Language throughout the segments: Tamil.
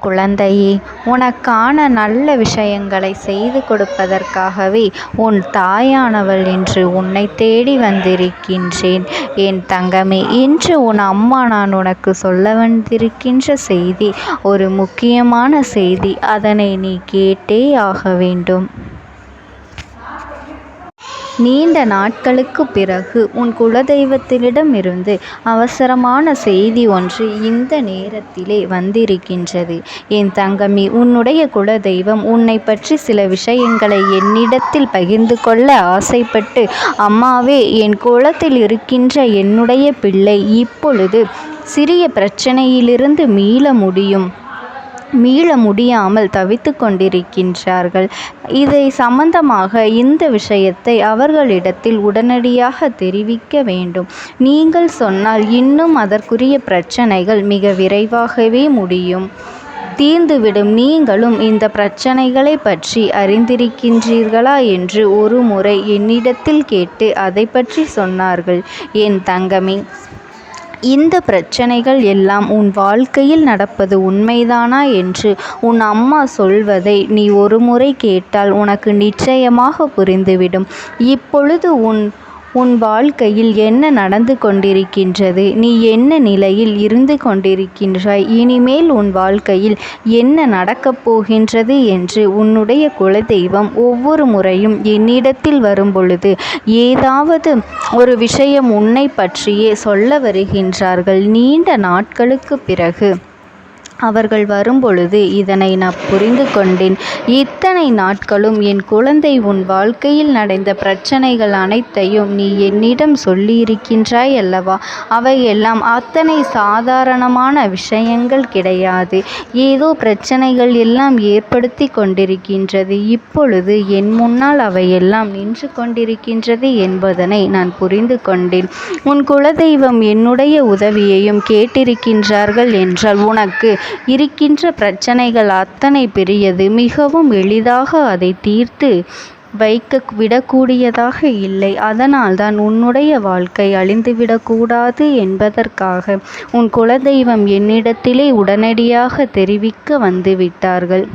குழந்தையே உனக்கான நல்ல விஷயங்களை செய்து கொடுப்பதற்காகவே உன் தாயானவள் என்று உன்னை தேடி வந்திருக்கின்றேன். என் தங்கமே இன்று உன் அம்மா நான் உனக்கு சொல்ல வந்திருக்கின்ற செய்தி ஒரு முக்கியமான செய்தி. அதனை நீ கேட்டே ஆக வேண்டும். நீண்ட நாட்களுக்குப் பிறகு உன் குலதெய்வத்திடமிருந்து அவசரமான செய்தி ஒன்று இந்த நேரத்திலே வந்திருக்கின்றது. என் தங்கமே உன்னுடைய குலதெய்வம் உன்னை பற்றி சில விஷயங்களை என்னிடத்தில் பகிர்ந்து கொள்ள ஆசைப்பட்டு அம்மாவே என் குலத்தில் இருக்கின்ற என்னுடைய பிள்ளை இப்பொழுது சிறிய பிரச்சனையிலிருந்து மீள முடியும். மீள முடியாமல் தவித்து கொண்டிருக்கின்றார்கள். இதை சம்பந்தமாக இந்த விஷயத்தை அவர்களிடத்தில் உடனடியாக தெரிவிக்க வேண்டும். நீங்கள் சொன்னால் இன்னும் அதற்குரிய பிரச்சனைகள் மிக விரைவாகவே முடியும். தீர்ந்துவிடும். நீங்களும் இந்த பிரச்சனைகளை பற்றி அறிந்திருக்கின்றீர்களா என்று ஒரு முறை என்னிடத்தில் கேட்டு அதை பற்றி சொன்னார்கள். என் தங்கமே இந்த பிரச்சனைகள் எல்லாம் உன் வாழ்க்கையில் நடப்பது உண்மைதானா என்று உன் அம்மா சொல்வதை நீ ஒருமுறை கேட்டால் உனக்கு நிச்சயமாக புரிந்துவிடும். இப்பொழுது உன் உன் வாழ்க்கையில் என்ன நடந்து கொண்டிருக்கின்றது? நீ என்ன நிலையில் இருந்து கொண்டிருக்கின்றாய்? இனிமேல் உன் வாழ்க்கையில் என்ன நடக்கப் போகின்றது என்று உன்னுடைய குலதெய்வம் ஒவ்வொரு முறையும் என்னிடத்தில் வரும்பொழுது ஏதாவது ஒரு விஷயம் உன்னை பற்றியே சொல்ல வருகின்றார்கள். நீண்ட நாட்களுக்கு பிறகு அவர்கள் வரும்பொழுது இதனை நான் புரிந்து கொண்டேன். இத்தனை நாட்களும் என் குழந்தை உன் வாழ்க்கையில் நடந்த பிரச்சனைகள் அனைத்தையும் நீ என்னிடம் சொல்லியிருக்கின்றாய் அல்லவா? அவையெல்லாம் அத்தனை சாதாரணமான விஷயங்கள் கிடையாது. ஏதோ பிரச்சனைகள் எல்லாம் ஏற்படுத்தி கொண்டிருக்கின்றது. இப்பொழுது என் முன்னால் அவையெல்லாம் நின்று கொண்டிருக்கின்றது என்பதனை நான் புரிந்து கொண்டேன். உன் குலதெய்வம் என்னுடைய உதவியையும் கேட்டிருக்கின்றார்கள் என்றால் உனக்கு இருக்கின்ற பிரச்சனைகள் அத்தனை பெரியது. மிகவும் எளிதாக அதை தீர்த்து வைக்க விடக்கூடியதாக இல்லை. அதனால்தான் உன்னுடைய வாழ்க்கை அழிந்துவிடக்கூடாது என்பதற்காக உன் குலதெய்வம் என்னிடத்திலே உடனடியாக தெரிவிக்க வந்துவிட்டார்கள்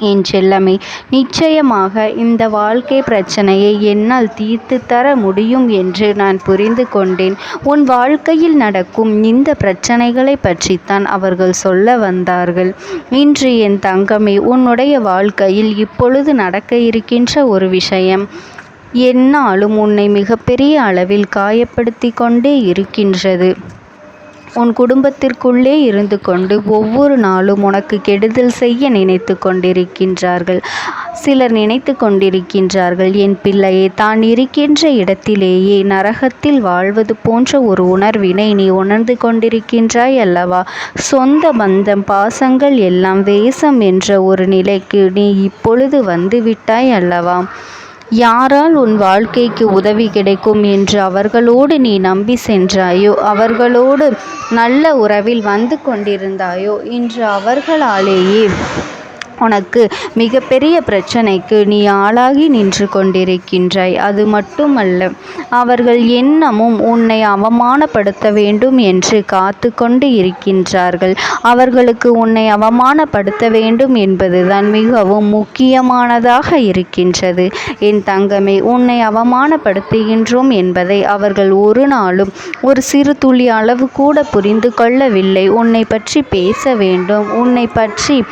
என் செல்லமே நிச்சயமாக இந்த வாழ்க்கை பிரச்சனையை என்னால் தீர்த்து தர முடியும் என்று நான் புரிந்து கொண்டேன். உன் வாழ்க்கையில் நடக்கும் இந்த பிரச்சனைகளை பற்றித்தான் அவர்கள் சொல்ல வந்தார்கள். இன்று என் தங்கமே உன்னுடைய வாழ்க்கையில் இப்பொழுது நடக்க இருக்கின்ற ஒரு விஷயம் என்னாலும் உன்னை மிகப்பெரிய அளவில் காயப்படுத்தி கொண்டே இருக்கின்றது. உன் குடும்பத்திற்குள்ளே இருந்து கொண்டு ஒவ்வொரு நாளும் உனக்கு கெடுதல் செய்ய நினைத்து கொண்டிருக்கின்றார்கள். சிலர் நினைத்து கொண்டிருக்கின்றார்கள் என் பிள்ளையே தான் இருக்கின்ற இடத்திலேயே நரகத்தில் வாழ்வது போன்ற ஒரு உணர்வினை நீ உணர்ந்து கொண்டிருக்கின்றாய் அல்லவா? சொந்த பந்தம் பாசங்கள் எல்லாம் வேஷம் என்ற ஒரு நிலைக்கு நீ இப்பொழுது வந்து விட்டாய் அல்லவா? யாரால் உன் வாழ்க்கைக்கு உதவி கிடைக்கும் என்று அவர்களோடு நீ நம்பி சென்றாயோ அவர்களோடு நல்ல உறவில் வந்து கொண்டிருந்தாயோ இன்று அவர்களாலேயே உனக்கு மிகப்பெரிய பிரச்சனைக்கு நீ ஆளாகி நின்று கொண்டிருக்கின்றாய். அது மட்டுமல்ல அவர்கள் எண்ணமும் உன்னை அவமானப்படுத்த வேண்டும் என்று காத்து கொண்டு இருக்கின்றார்கள். அவர்களுக்கு உன்னை அவமானப்படுத்த வேண்டும் என்பதுதான் மிகவும் முக்கியமானதாக இருக்கின்றது. என் தங்கமே உன்னை அவமானப்படுத்துகின்றோம் என்பதை அவர்கள் ஒரு நாளும் ஒரு சிறு துளி அளவு கூட புரிந்து கொள்ளவில்லை. உன்னை பற்றி பேச வேண்டும். உன்னை பற்றி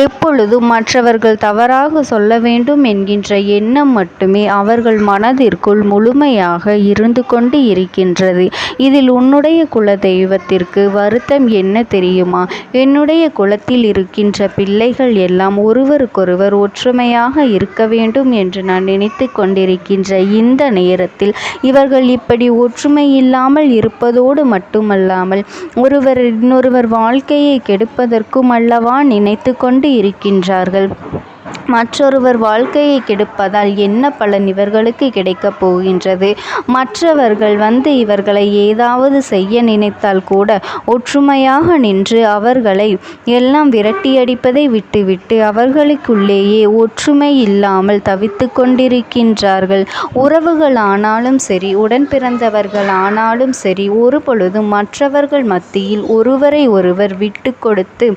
எப்பொழுதும் மற்றவர்கள் தவறாக சொல்ல வேண்டும் என்கின்ற எண்ணம் மட்டுமே அவர்கள் மனதிற்குள் முழுமையாக இருந்து கொண்டு இருக்கின்றது. இதில் உன்னுடைய குல தெய்வத்திற்கு வருத்தம் என்ன தெரியுமா? என்னுடைய குலத்தில் இருக்கின்ற பிள்ளைகள் எல்லாம் ஒருவருக்கொருவர் ஒற்றுமையாக இருக்க வேண்டும் என்று நான் நினைத்து கொண்டிருக்கின்ற இந்த நேரத்தில் இவர்கள் இப்படி ஒற்றுமை இல்லாமல் இருப்பதோடு மட்டுமல்லாமல் ஒருவர் இன்னொருவர் வாழ்க்கையை கெடுப்பதற்கும் அல்லவா நினைத்து கொண்டு கொண்டு இருக்கின்றார்கள். மற்றொருவர் வாழ்க்கையை கெடுப்பதால் என்ன பலன் இவர்களுக்கு கிடைக்கப் போகின்றது? மற்றவர்கள் வந்து இவர்களை ஏதாவது செய்ய நினைத்தால் கூட ஒற்றுமையாக நின்று அவர்களை எல்லாம் விரட்டியடிப்பதை விட்டுவிட்டு அவர்களுக்குள்ளேயே ஒற்றுமை இல்லாமல் தவித்து கொண்டிருக்கின்றார்கள். உறவுகள் ஆனாலும் சரி உடன் பிறந்தவர்கள் ஆனாலும் சரி ஒரு பொழுதும் மற்றவர்கள் மத்தியில் ஒருவரை ஒருவர் விட்டு கொடுத்து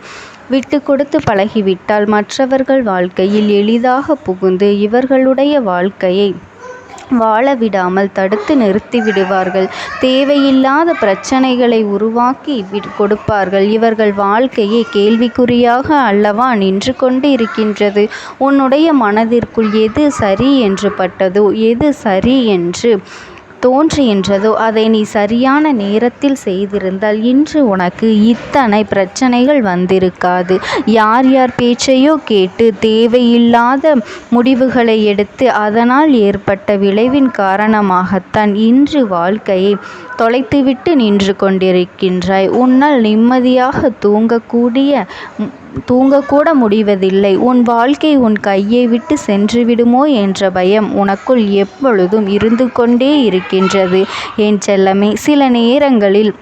விட்டு கொடுத்து பழகிவிட்டால் மற்றவர்கள் வாழ்க்கையில் எளிதாக புகுந்து இவர்களுடைய வாழ்க்கையை வாழ விடாமல் தடுத்து நிறுத்திவிடுவார்கள் தேவையில்லாத பிரச்சனைகளை உருவாக்கி கொடுப்பார்கள். இவர்கள் வாழ்க்கையே கேள்விக்குறியாக அல்லவா நின்று கொண்டு இருக்கின்றது உன்னுடைய மனதிற்குள் எது சரி என்று பட்டதோ எது சரி என்று தோன்றுகின்றதோ அதை நீ சரியான நேரத்தில் செய்திருந்தால் இன்று உனக்கு இத்தனை பிரச்சனைகள் வந்திருக்காது. யார் யார் பேச்சையோ கேட்டு தேவையில்லாத முடிவுகளை எடுத்து அதனால் ஏற்பட்ட விளைவின் காரணமாகத்தான் இன்று வாழ்க்கையை தொலைத்துவிட்டு நின்று கொண்டிருக்கின்றாய். உன்னால் நிம்மதியாக தூங்கக்கூடிய தூங்கக்கூட முடிவதில்லை. உன் வாழ்க்கை உன் கையை விட்டு சென்றுவிடுமோ என்ற பயம் உனக்குள் எப்பொழுதும் இருந்து கொண்டே இருக்கின்றது. என் செல்லமே சில நேரங்களில்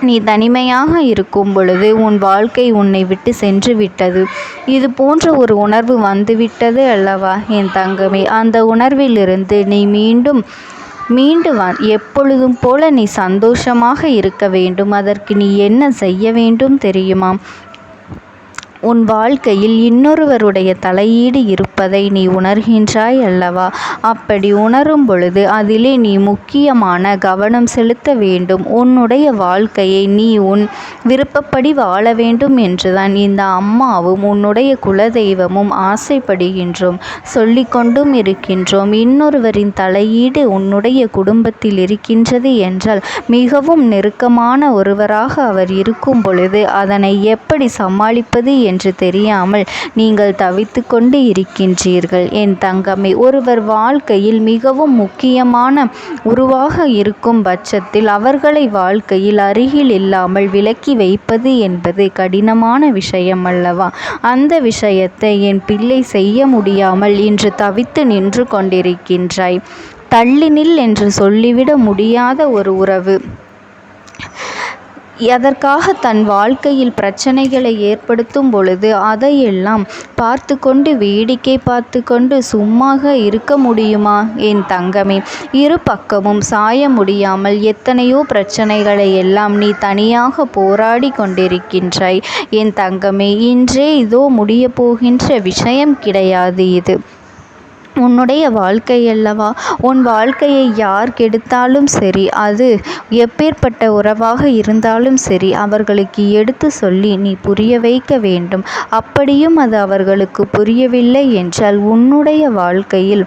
நீ தனிமையாக இருக்கும் பொழுது உன் வாழ்க்கை உன்னை விட்டு சென்று விட்டது. இது போன்ற ஒரு உணர்வு வந்துவிட்டது அல்லவா? என் தங்கமே அந்த உணர்விலிருந்து நீ மீண்டும் மீண்டு வா. எப்பொழுதும் போல நீ சந்தோஷமாக இருக்க வேண்டும். அதற்கு நீ என்ன செய்ய வேண்டும் தெரியுமா? உன் வாழ்க்கையில் இன்னொருவருடைய தலையீடு இருப்பதை நீ உணர்கின்றாய் அல்லவா? அப்படி உணரும் பொழுது அதிலே நீ முக்கியமான கவனம் செலுத்த வேண்டும். உன்னுடைய வாழ்க்கையை நீ உன் விருப்பப்படி வாழ வேண்டும் என்றுதான் இந்த அம்மாவும் உன்னுடைய குலதெய்வமும் ஆசைப்படுகின்றோம். சொல்லிக்கொண்டும் இருக்கின்றோம். இன்னொருவரின் தலையீடு உன்னுடைய குடும்பத்தில் இருக்கின்றது என்றால் மிகவும் நெருக்கமான ஒருவராக அவர் இருக்கும் பொழுது அதனை எப்படி சமாளிப்பது என்று தெரியாமல் நீங்கள் தவித்து கொண்டு இருக்கின்றீர்கள். என் தங்கமே ஒருவர் வாழ்க்கையில் மிகவும் முக்கியமான உருவாக இருக்கும் பட்சத்தில் அவர்களை வாழ்க்கையில் அருகில் இல்லாமல் விலக்கி வைப்பது என்பது கடினமான விஷயம் அல்லவா? அந்த விஷயத்தை என் பிள்ளை செய்ய முடியாமல் இன்று தவித்து நின்று கொண்டிருக்கின்றாய். தள்ளி நில் என்று சொல்லிவிட முடியாத ஒரு உறவு. எதற்காக தன் வாழ்க்கையில் பிரச்சனைகளை ஏற்படுத்தும் பொழுது அதையெல்லாம் பார்த்து கொண்டு வேடிக்கை பார்த்து கொண்டு சும்மாக இருக்க முடியுமா? என் தங்கமே இரு பக்கமும் சாய முடியாமல் எத்தனையோ பிரச்சனைகளை எல்லாம் நீ தனியாக போராடி கொண்டிருக்கின்றாய். என் தங்கமே இன்றே இதோ முடிய போகின்ற விஷயம் கிடையாது இது. உன்னுடைய வாழ்க்கை அல்லவா? உன் வாழ்க்கையை யார் கெடுத்தாலும் சரி அது எப்பேற்பட்ட உறவாக இருந்தாலும் சரி அவர்களுக்கு எடுத்து சொல்லி நீ புரிய வைக்க வேண்டும். அப்படியும் அது அவர்களுக்கு புரியவில்லை என்றால் உன்னுடைய வாழ்க்கையில்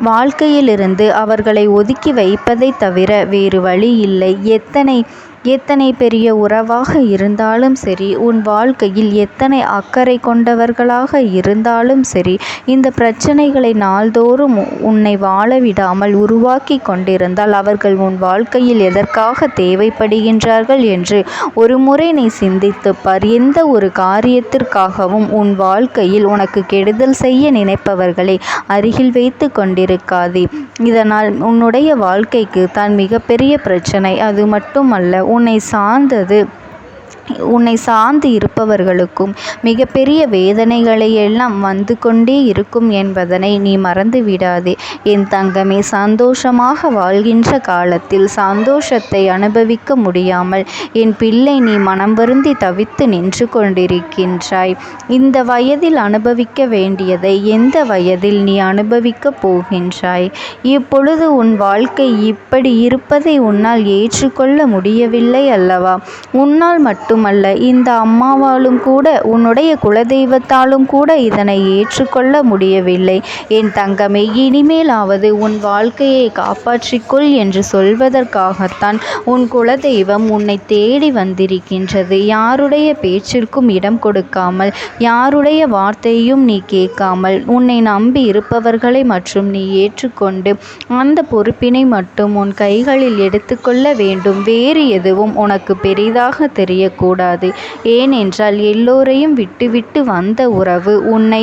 வாழ்க்கையிலிருந்து அவர்களை ஒதுக்கி வைப்பதை தவிர வேறு வழி இல்லை. எத்தனை எத்தனை பெரிய உறவாக இருந்தாலும் சரி உன் வாழ்க்கையில் எத்தனை அக்கறை கொண்டவர்களாக இருந்தாலும் சரி இந்த பிரச்சனைகளை நாள்தோறும் உன்னை வாழ விடாமல் உருவாக்கி கொண்டிருந்தால் அவர்கள் உன் வாழ்க்கையில் எதற்காக தேவைப்படுகின்றார்கள் என்று ஒரு முறை நீ சிந்தித்து பார். எந்த ஒரு காரியத்திற்காகவும் உன் வாழ்க்கையில் உனக்கு கெடுதல் செய்ய நினைப்பவர்களை அருகில் வைத்து கொண்டிருக்காதே. இதனால் உன்னுடைய வாழ்க்கைக்கு தான் மிகப்பெரிய பிரச்சனை. அது மட்டுமல்ல உன்னை சார்ந்தது. உன்னை சார்ந்து இருப்பவர்களுக்கும் மிகப்பெரிய வேதனைகளை எல்லாம் வந்து கொண்டே இருக்கும் என்பதனை நீ மறந்து விடாதே என் தங்கமே சந்தோஷமாக வாழ்கின்ற காலத்தில் சந்தோஷத்தை அனுபவிக்க முடியாமல் என் பிள்ளை நீ மனம் வருந்தி தவித்து நின்று கொண்டிருக்கின்றாய். இந்த வயதில் அனுபவிக்க வேண்டியதை எந்த வயதில் நீ அனுபவிக்கப் போகின்றாய்? இப்பொழுது உன் வாழ்க்கை இப்படி இருப்பதை உன்னால் ஏற்றுக்கொள்ள முடியவில்லை அல்லவா? உன்னால் மட்டும் மட்டுமல்ல இந்த அம்மாவாலும் கூட உன்னுடைய குலதெய்வத்தாலும் கூட இதனை ஏற்றுக்கொள்ள முடியவில்லை. என் தங்கமே இனிமேலாவது உன் வாழ்க்கையை காப்பாற்றிக்கொள் என்று சொல்வதற்காகத்தான் உன் குலதெய்வம் உன்னை தேடி வந்திருக்கின்றது. யாருடைய பேச்சிற்கும் இடம் கொடுக்காமல் யாருடைய வார்த்தையும் நீ கேட்காமல் உன்னை நம்பி இருப்பவர்களை மற்றும் நீ ஏற்றுக்கொண்டு அந்த பொறுப்பினை மட்டும் உன் கைகளில் எடுத்துக்கொள்ள வேண்டும். வேறு எதுவும் உனக்கு பெரிதாக தெரியக்கூடும் கூடாது. ஏனென்றால் எல்லோரையும் விட்டுவிட்டு வந்த உறவு உன்னை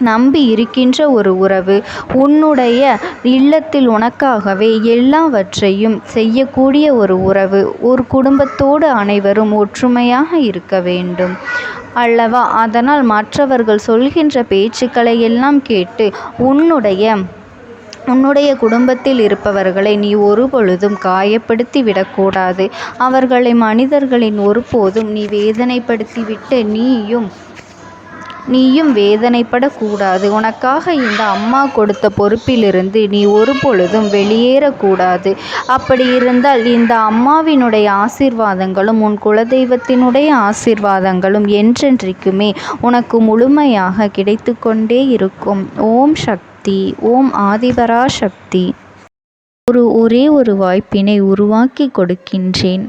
நம்பி இருக்கின்ற ஒரு உறவு. உன்னுடைய இல்லத்தில் உனக்காகவே எல்லாவற்றையும் செய்யக்கூடிய ஒரு உறவு. ஒரு குடும்பத்தோடு அனைவரும் ஒற்றுமையாக இருக்க வேண்டும். அல்லவா? அதனால் மற்றவர்கள் சொல்கின்ற பேச்சுக்களை எல்லாம் கேட்டு உன்னுடைய உன்னுடைய குடும்பத்தில் இருப்பவர்களை நீ ஒருபொழுதும் காயப்படுத்தி விடக்கூடாது. அவர்களை மனிதர்களின் ஒருபோதும் நீ வேதனைப்படுத்திவிட்டு நீயும் நீயும் வேதனைப்படக்கூடாது. உனக்காக இந்த அம்மா கொடுத்த பொறுப்பிலிருந்து நீ ஒருபொழுதும் வெளியேறக்கூடாது. அப்படி இருந்தால் இந்த அம்மாவினுடைய ஆசீர்வாதங்களும் உன் குலதெய்வத்தினுடைய ஆசீர்வாதங்களும் என்றென்றைக்குமே உனக்கு முழுமையாக கிடைத்து கொண்டே இருக்கும். ஓம் சக்தி. ஓம் ஆதிபரா சக்தி. ஒரு ஒரே ஒரு வாய்ப்பினை உருவாக்கி கொடுக்கின்றேன்.